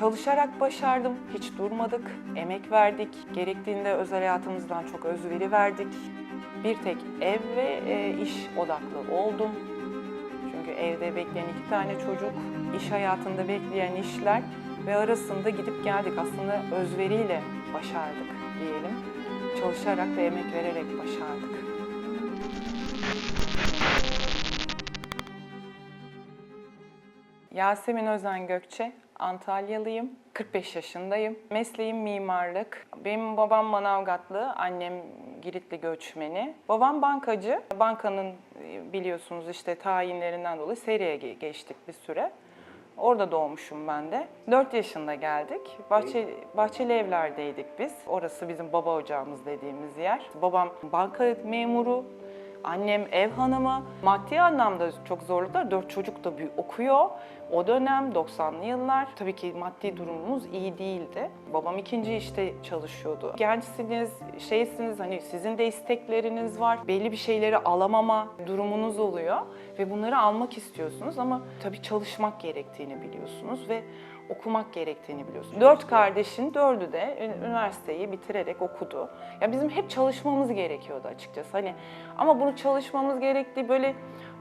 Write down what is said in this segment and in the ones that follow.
Çalışarak başardım, hiç durmadık, emek verdik, gerektiğinde özel hayatımızdan çok özveri verdik. Bir tek ev ve e, iş odaklı oldum. Çünkü evde bekleyen iki tane çocuk, iş hayatında bekleyen işler ve arasında gidip geldik. Aslında özveriyle başardık diyelim. Çalışarak ve emek vererek başardık. Yasemin Özen Gökçe, Antalyalıyım. 45 yaşındayım. Mesleğim mimarlık. Benim babam Manavgatlı, annem Giritli göçmeni. Babam bankacı. Bankanın e, biliyorsunuz işte tayinlerinden dolayı seriye ge- geçtik bir süre. Orada doğmuşum ben de. 4 yaşında geldik. Bahçe, bahçeli evlerdeydik biz. Orası bizim baba ocağımız dediğimiz yer. Babam banka memuru, Annem ev hanımı. Maddi anlamda çok zorluklar. Dört çocuk da büyük okuyor. O dönem 90'lı yıllar. Tabii ki maddi durumumuz iyi değildi. Babam ikinci işte çalışıyordu. Gençsiniz, şeysiniz hani sizin de istekleriniz var. Belli bir şeyleri alamama durumunuz oluyor. Ve bunları almak istiyorsunuz ama tabii çalışmak gerektiğini biliyorsunuz ve okumak gerektiğini biliyorsun. Dört kardeşin dördü de üniversiteyi bitirerek okudu. Ya bizim hep çalışmamız gerekiyordu açıkçası. Hani ama bunu çalışmamız gerektiği böyle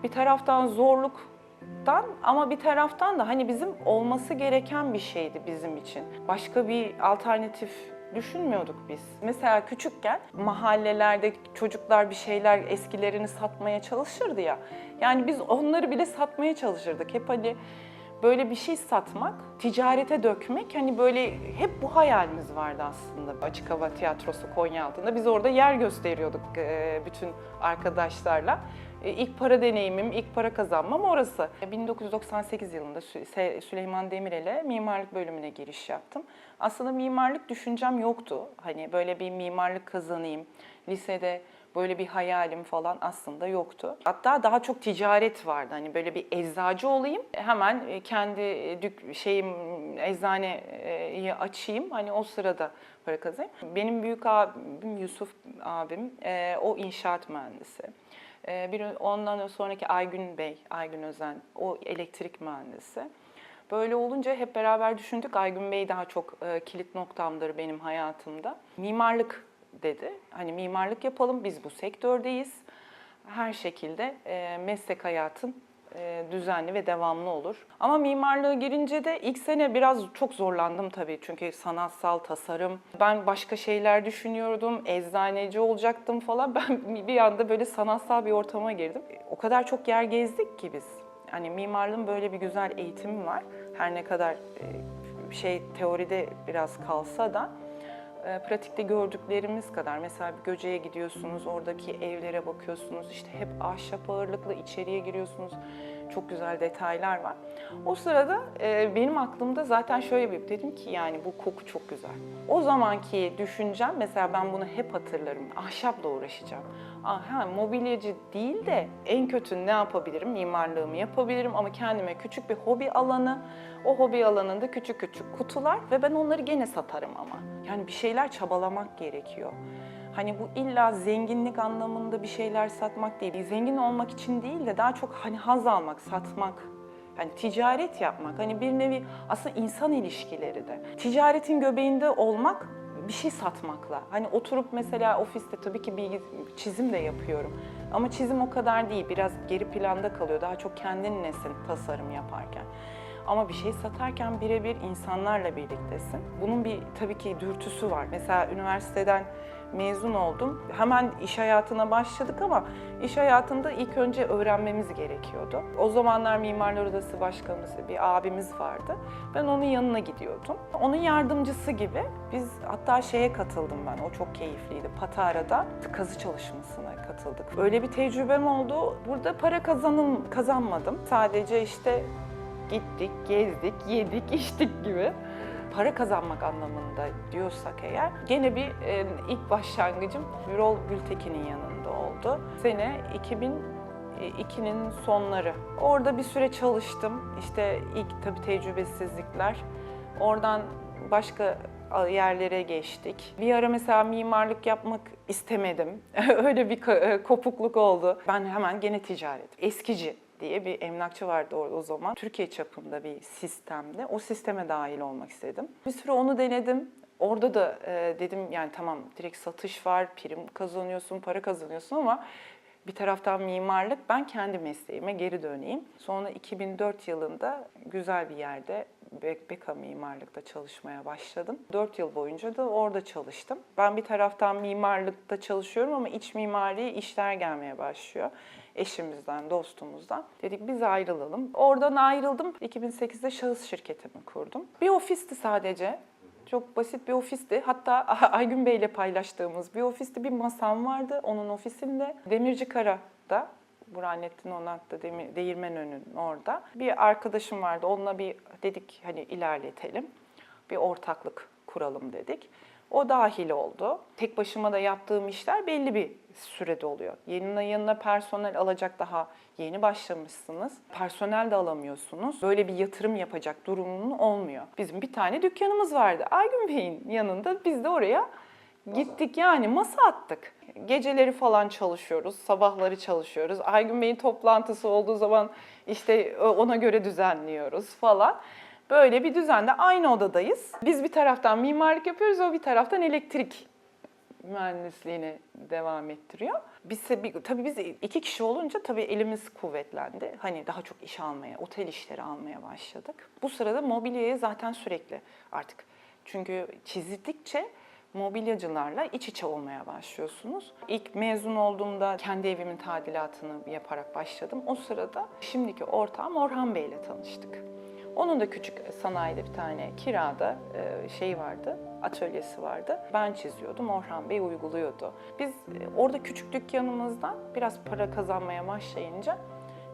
bir taraftan zorluktan ama bir taraftan da hani bizim olması gereken bir şeydi bizim için. Başka bir alternatif düşünmüyorduk biz. Mesela küçükken mahallelerde çocuklar bir şeyler eskilerini satmaya çalışırdı ya. Yani biz onları bile satmaya çalışırdık. Hep hani böyle bir şey satmak, ticarete dökmek hani böyle hep bu hayalimiz vardı aslında. Açık Hava Tiyatrosu Konyaaltı'nda biz orada yer gösteriyorduk e, bütün arkadaşlarla. E, İlk para deneyimim, ilk para kazanmam orası. E, 1998 yılında Sü- Se- Süleyman Demirel'e mimarlık bölümüne giriş yaptım. Aslında mimarlık düşüncem yoktu. Hani böyle bir mimarlık kazanayım, lisede böyle bir hayalim falan aslında yoktu. Hatta daha çok ticaret vardı. Hani böyle bir eczacı olayım. Hemen e, kendi e, dük şeyim eczaneyi açayım. Hani o sırada para kazanayım. Benim büyük abim Yusuf abim e, o inşaat mühendisi. Bir ondan sonraki Aygün Bey, Aygün Özen o elektrik mühendisi. Böyle olunca hep beraber düşündük. Aygün Bey daha çok kilit noktamdır benim hayatımda. Mimarlık dedi. Hani mimarlık yapalım, biz bu sektördeyiz. Her şekilde e, meslek hayatın e, düzenli ve devamlı olur. Ama mimarlığa girince de ilk sene biraz çok zorlandım tabii. Çünkü sanatsal tasarım, ben başka şeyler düşünüyordum, eczaneci olacaktım falan. Ben bir anda böyle sanatsal bir ortama girdim. O kadar çok yer gezdik ki biz. Hani mimarlığın böyle bir güzel eğitimi var. Her ne kadar e, şey teoride biraz kalsa da pratikte gördüklerimiz kadar mesela bir Göce'ye gidiyorsunuz, oradaki evlere bakıyorsunuz, işte hep ahşap ağırlıklı içeriye giriyorsunuz. Çok güzel detaylar var. O sırada e, benim aklımda zaten şöyle bir dedim ki yani bu koku çok güzel. O zamanki düşüncem mesela ben bunu hep hatırlarım. Ahşapla uğraşacağım. Aha mobilyacı değil de en kötü ne yapabilirim? Mimarlığımı yapabilirim ama kendime küçük bir hobi alanı, o hobi alanında küçük küçük kutular ve ben onları gene satarım ama. Yani bir şeyler çabalamak gerekiyor. Hani bu illa zenginlik anlamında bir şeyler satmak değil. Zengin olmak için değil de daha çok hani haz almak, satmak. Hani ticaret yapmak, hani bir nevi aslında insan ilişkileri de. Ticaretin göbeğinde olmak bir şey satmakla. Hani oturup mesela ofiste tabii ki bir çizim de yapıyorum. Ama çizim o kadar değil. Biraz geri planda kalıyor. Daha çok kendin nesin tasarım yaparken. Ama bir şey satarken birebir insanlarla birliktesin. Bunun bir tabii ki dürtüsü var. Mesela üniversiteden mezun oldum. Hemen iş hayatına başladık ama iş hayatında ilk önce öğrenmemiz gerekiyordu. O zamanlar Mimarlar Odası Başkanımız bir abimiz vardı. Ben onun yanına gidiyordum. Onun yardımcısı gibi biz hatta şeye katıldım ben. O çok keyifliydi. Patara'da kazı çalışmasına katıldık. Öyle bir tecrübem oldu. Burada para kazanım kazanmadım. Sadece işte gittik, gezdik, yedik, içtik gibi. Para kazanmak anlamında diyorsak eğer gene bir e, ilk başlangıcım Birol Gültekin'in yanında oldu. Sene 2002'nin sonları. Orada bir süre çalıştım. İşte ilk tabii tecrübesizlikler. Oradan başka yerlere geçtik. Bir ara mesela mimarlık yapmak istemedim. Öyle bir e, kopukluk oldu. Ben hemen gene ticaret. Eskici diye bir emlakçı vardı orada o zaman. Türkiye çapında bir sistemde. O sisteme dahil olmak istedim. Bir süre onu denedim. Orada da e, dedim yani tamam direkt satış var, prim kazanıyorsun, para kazanıyorsun ama bir taraftan mimarlık, ben kendi mesleğime geri döneyim. Sonra 2004 yılında güzel bir yerde Be- Beka Mimarlık'ta çalışmaya başladım. 4 yıl boyunca da orada çalıştım. Ben bir taraftan mimarlıkta çalışıyorum ama iç mimari işler gelmeye başlıyor. Eşimizden, dostumuzdan. Dedik biz ayrılalım. Oradan ayrıldım. 2008'de şahıs şirketimi kurdum. Bir ofisti sadece. Çok basit bir ofisti. Hatta Aygün Bey ile paylaştığımız bir ofisti. Bir masam vardı onun ofisinde. Demirci Kara'da Burhanettin Onat'ta Değirmenönü'nün orada. Bir arkadaşım vardı. Onunla bir dedik hani ilerletelim. Bir ortaklık kuralım dedik. O dahil oldu. Tek başıma da yaptığım işler belli bir sürede oluyor. Yanına yanına personel alacak daha yeni başlamışsınız. Personel de alamıyorsunuz. Böyle bir yatırım yapacak durumunun olmuyor. Bizim bir tane dükkanımız vardı. Aygün Bey'in yanında biz de oraya gittik yani masa attık. Geceleri falan çalışıyoruz, sabahları çalışıyoruz. Aygün Bey'in toplantısı olduğu zaman işte ona göre düzenliyoruz falan. Böyle bir düzende aynı odadayız. Biz bir taraftan mimarlık yapıyoruz, o bir taraftan elektrik mühendisliğini devam ettiriyor. Biz tabii biz iki kişi olunca tabii elimiz kuvvetlendi. Hani daha çok iş almaya, otel işleri almaya başladık. Bu sırada mobilyaya zaten sürekli artık. Çünkü çizdikçe mobilyacılarla iç içe olmaya başlıyorsunuz. İlk mezun olduğumda kendi evimin tadilatını yaparak başladım. O sırada şimdiki ortağım Orhan Bey ile tanıştık. Onun da küçük sanayide bir tane kirada e, şey vardı, atölyesi vardı. Ben çiziyordum, Orhan Bey uyguluyordu. Biz e, orada küçük dükkanımızdan biraz para kazanmaya başlayınca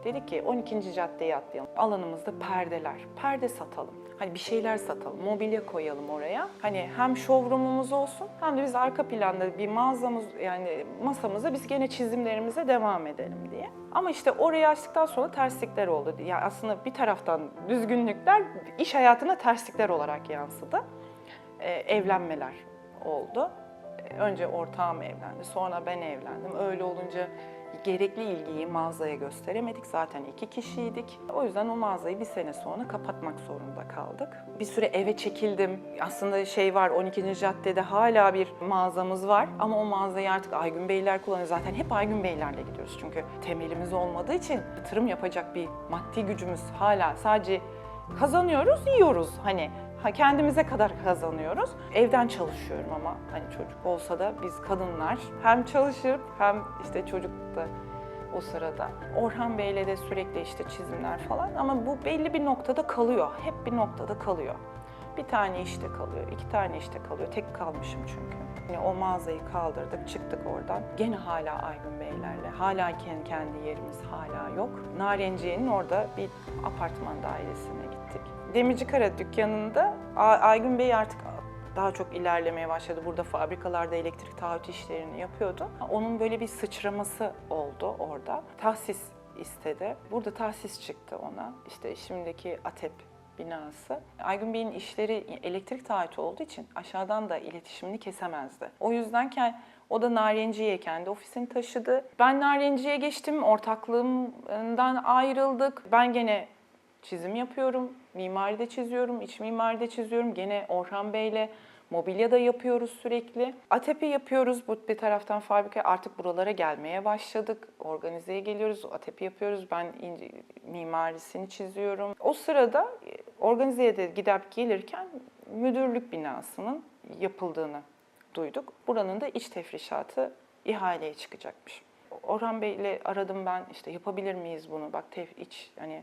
dedik ki 12. caddeye atlayalım. Alanımızda perdeler, perde satalım. Hani bir şeyler satalım, mobilya koyalım oraya. Hani hem showroomumuz olsun hem de biz arka planda bir mağazamız yani masamıza biz gene çizimlerimize devam edelim diye. Ama işte orayı açtıktan sonra terslikler oldu. Yani aslında bir taraftan düzgünlükler iş hayatına terslikler olarak yansıdı. Ee, evlenmeler oldu. Ee, Önce ortağım evlendi, sonra ben evlendim. Öyle olunca gerekli ilgiyi mağazaya gösteremedik. Zaten iki kişiydik. O yüzden o mağazayı bir sene sonra kapatmak zorunda kaldık. Bir süre eve çekildim. Aslında şey var 12. caddede hala bir mağazamız var. Ama o mağazayı artık Aygün Beyler kullanıyor. Zaten hep Aygün Beylerle gidiyoruz. Çünkü temelimiz olmadığı için yatırım yapacak bir maddi gücümüz hala sadece kazanıyoruz, yiyoruz. Hani ha kendimize kadar kazanıyoruz. Evden çalışıyorum ama hani çocuk olsa da biz kadınlar hem çalışıp hem işte çocuk da o sırada. Orhan Bey'le de sürekli işte çizimler falan ama bu belli bir noktada kalıyor. Hep bir noktada kalıyor. Bir tane işte kalıyor, iki tane işte kalıyor. Tek kalmışım çünkü. Yani o mağazayı kaldırdık, çıktık oradan. Gene hala Aygün Beylerle, hala kendi, yerimiz hala yok. Narenciye'nin orada bir apartman dairesine gittik. Demirci Kara dükkanında Aygün Bey artık daha çok ilerlemeye başladı. Burada fabrikalarda elektrik taahhüt işlerini yapıyordu. Onun böyle bir sıçraması oldu orada. Tahsis istedi. Burada tahsis çıktı ona. İşte şimdiki ATEP binası. Aygün Bey'in işleri elektrik taahhütü olduğu için aşağıdan da iletişimini kesemezdi. O yüzdenken o da Narenciye'ye kendi ofisini taşıdı. Ben Narenciye'ye geçtim, ortaklığımdan ayrıldık. Ben gene çizim yapıyorum, mimari de çiziyorum, iç mimari de çiziyorum. Gene Orhan Bey'le mobilya da yapıyoruz sürekli. ATEP'i yapıyoruz bu bir taraftan fabrika. Artık buralara gelmeye başladık. Organizeye geliyoruz, ATEP'i yapıyoruz. Ben ince, mimarisini çiziyorum. O sırada e, organizeye de gidip gelirken müdürlük binasının yapıldığını duyduk. Buranın da iç tefrişatı ihaleye çıkacakmış. Orhan Bey'le aradım ben işte yapabilir miyiz bunu? Bak tef iç hani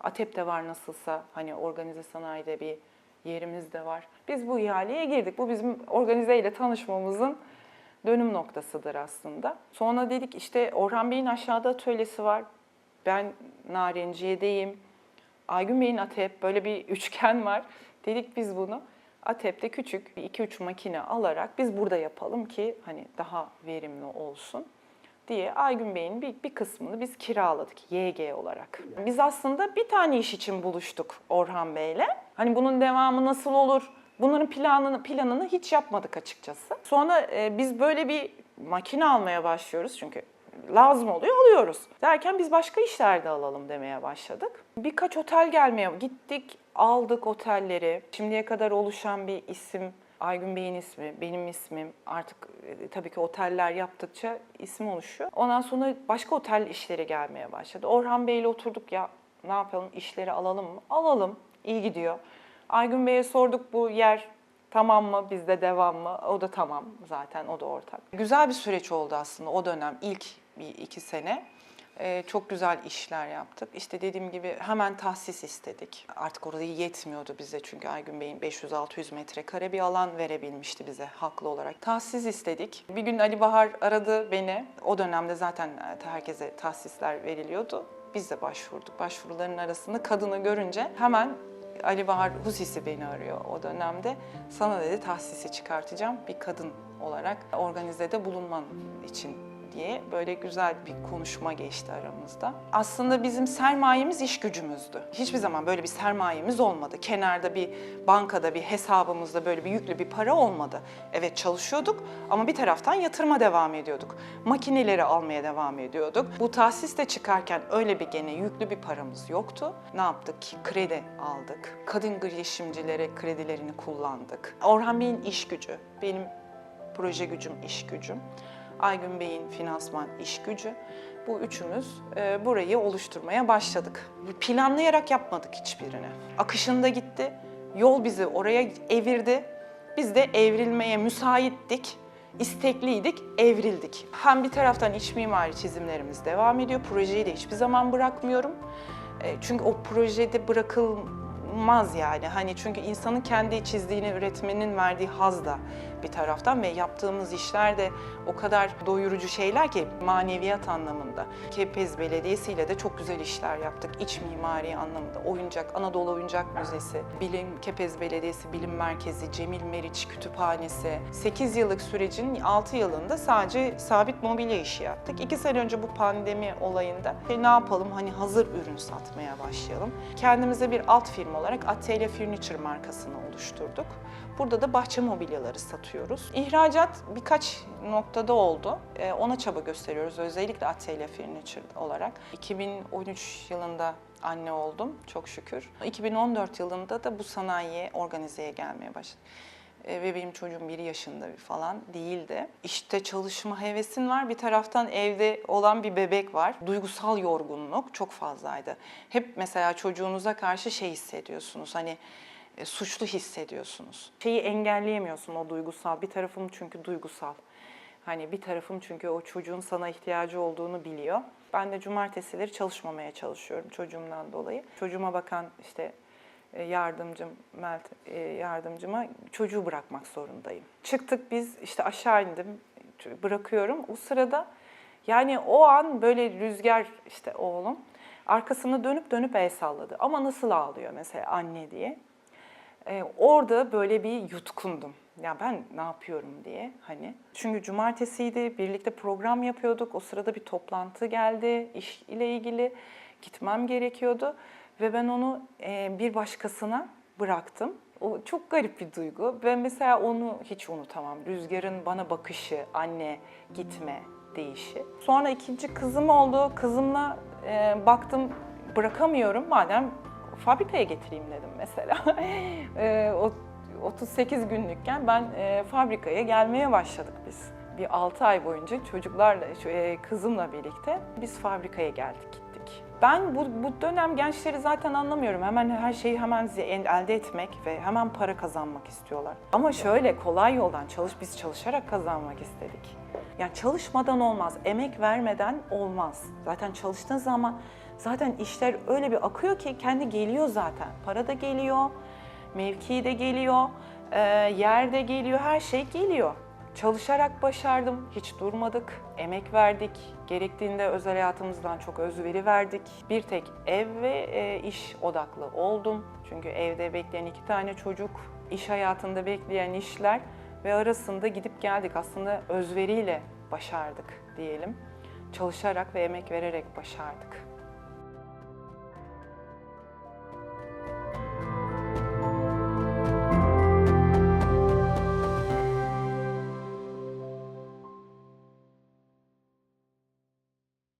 ATEP de var nasılsa hani organize sanayide bir yerimiz de var. Biz bu ihaleye girdik. Bu bizim organize ile tanışmamızın dönüm noktasıdır aslında. Sonra dedik işte Orhan Bey'in aşağıda atölyesi var. Ben Narenciye'deyim. Aygün Bey'in ATEP böyle bir üçgen var. Dedik biz bunu ATEP'te küçük 2-3 makine alarak biz burada yapalım ki hani daha verimli olsun diye Aygün Bey'in bir, bir kısmını biz kiraladık YG olarak. Biz aslında bir tane iş için buluştuk Orhan Bey'le. Hani bunun devamı nasıl olur? Bunların planını planını hiç yapmadık açıkçası. Sonra e, biz böyle bir makine almaya başlıyoruz çünkü lazım oluyor alıyoruz. Derken biz başka işlerde alalım demeye başladık. Birkaç otel gelmeye gittik, aldık otelleri. Şimdiye kadar oluşan bir isim Aygün Bey'in ismi, benim ismim. Artık e, tabii ki oteller yaptıkça isim oluşuyor. Ondan sonra başka otel işleri gelmeye başladı. Orhan Bey'le oturduk ya ne yapalım işleri alalım mı? Alalım. İyi gidiyor. Aygün Bey'e sorduk bu yer tamam mı? Bizde devam mı? O da tamam zaten o da ortak. Güzel bir süreç oldu aslında o dönem ilk bir iki sene. Ee, çok güzel işler yaptık. İşte dediğim gibi hemen tahsis istedik. Artık orada yetmiyordu bize çünkü Aygün Bey'in 500-600 metrekare bir alan verebilmişti bize haklı olarak. Tahsis istedik. Bir gün Ali Bahar aradı beni. O dönemde zaten e, herkese tahsisler veriliyordu. Biz de başvurduk. Başvuruların arasında kadını görünce hemen Ali Bahar Husisi beni arıyor o dönemde. Sana dedi tahsisi çıkartacağım bir kadın olarak organizede bulunman için diye böyle güzel bir konuşma geçti aramızda. Aslında bizim sermayemiz iş gücümüzdü. Hiçbir zaman böyle bir sermayemiz olmadı. Kenarda bir bankada bir hesabımızda böyle bir yüklü bir para olmadı. Evet çalışıyorduk ama bir taraftan yatırıma devam ediyorduk. Makineleri almaya devam ediyorduk. Bu tahsis de çıkarken öyle bir gene yüklü bir paramız yoktu. Ne yaptık? Kredi aldık. Kadın girişimcilere kredilerini kullandık. Orhan Bey'in iş gücü, benim proje gücüm, iş gücüm. Aygün Bey'in finansman iş gücü. Bu üçümüz e, burayı oluşturmaya başladık. Planlayarak yapmadık hiçbirini. Akışında gitti. Yol bizi oraya evirdi. Biz de evrilmeye müsaittik. istekliydik, evrildik. Hem bir taraftan iç mimari çizimlerimiz devam ediyor. Projeyi de hiçbir zaman bırakmıyorum. E, Çünkü o projede bırakılmaz yani. Hani çünkü insanın kendi çizdiğini üretmenin verdiği haz da bir taraftan ve yaptığımız işler de o kadar doyurucu şeyler ki maneviyat anlamında. Kepez Belediyesi ile de çok güzel işler yaptık. İç mimari anlamında. Oyuncak, Anadolu Oyuncak Müzesi, Bilim Kepez Belediyesi Bilim Merkezi, Cemil Meriç Kütüphanesi. 8 yıllık sürecin 6 yılında sadece sabit mobilya işi yaptık. 2 sene önce bu pandemi olayında e, ne yapalım hani hazır ürün satmaya başlayalım. Kendimize bir alt firma olarak Atelier Furniture markasını oluşturduk. Burada da bahçe mobilyaları satıyoruz. İhracat birkaç noktada oldu. Ee, Ona çaba gösteriyoruz özellikle Atelier Furniture olarak. 2013 yılında anne oldum çok şükür. 2014 yılında da bu sanayiye organizeye gelmeye başladım. Ee, Ve benim çocuğum bir yaşında falan değildi. İşte çalışma hevesin var. Bir taraftan evde olan bir bebek var. Duygusal yorgunluk çok fazlaydı. Hep mesela çocuğunuza karşı şey hissediyorsunuz. Hani e, suçlu hissediyorsunuz. Şeyi engelleyemiyorsun o duygusal. Bir tarafım çünkü duygusal. Hani bir tarafım çünkü o çocuğun sana ihtiyacı olduğunu biliyor. Ben de cumartesileri çalışmamaya çalışıyorum çocuğumdan dolayı. Çocuğuma bakan işte e, yardımcım Melt e, yardımcıma çocuğu bırakmak zorundayım. Çıktık biz işte aşağı indim bırakıyorum. O sırada yani o an böyle rüzgar işte oğlum arkasını dönüp dönüp el salladı. Ama nasıl ağlıyor mesela anne diye. Ee, orada böyle bir yutkundum. Ya ben ne yapıyorum diye hani. Çünkü cumartesiydi, birlikte program yapıyorduk. O sırada bir toplantı geldi iş ile ilgili. Gitmem gerekiyordu ve ben onu e, bir başkasına bıraktım. O çok garip bir duygu ve mesela onu hiç unutamam. Rüzgar'ın bana bakışı, anne gitme deyişi. Sonra ikinci kızım oldu. Kızımla e, baktım bırakamıyorum. Madem fabrikaya getireyim dedim mesela. E, o 38 günlükken ben e, fabrikaya gelmeye başladık biz. Bir 6 ay boyunca çocuklarla, e, kızımla birlikte biz fabrikaya geldik gittik. Ben bu, bu dönem gençleri zaten anlamıyorum. Hemen her şeyi hemen elde etmek ve hemen para kazanmak istiyorlar. Ama şöyle kolay yoldan çalış, biz çalışarak kazanmak istedik. Yani çalışmadan olmaz, emek vermeden olmaz. Zaten çalıştığın zaman zaten işler öyle bir akıyor ki kendi geliyor zaten. Para da geliyor, mevki de geliyor, e, yer de geliyor, her şey geliyor. Çalışarak başardım, hiç durmadık, emek verdik. Gerektiğinde özel hayatımızdan çok özveri verdik. Bir tek ev ve e, iş odaklı oldum. Çünkü evde bekleyen iki tane çocuk, iş hayatında bekleyen işler ve arasında gidip geldik. Aslında özveriyle başardık diyelim. Çalışarak ve emek vererek başardık.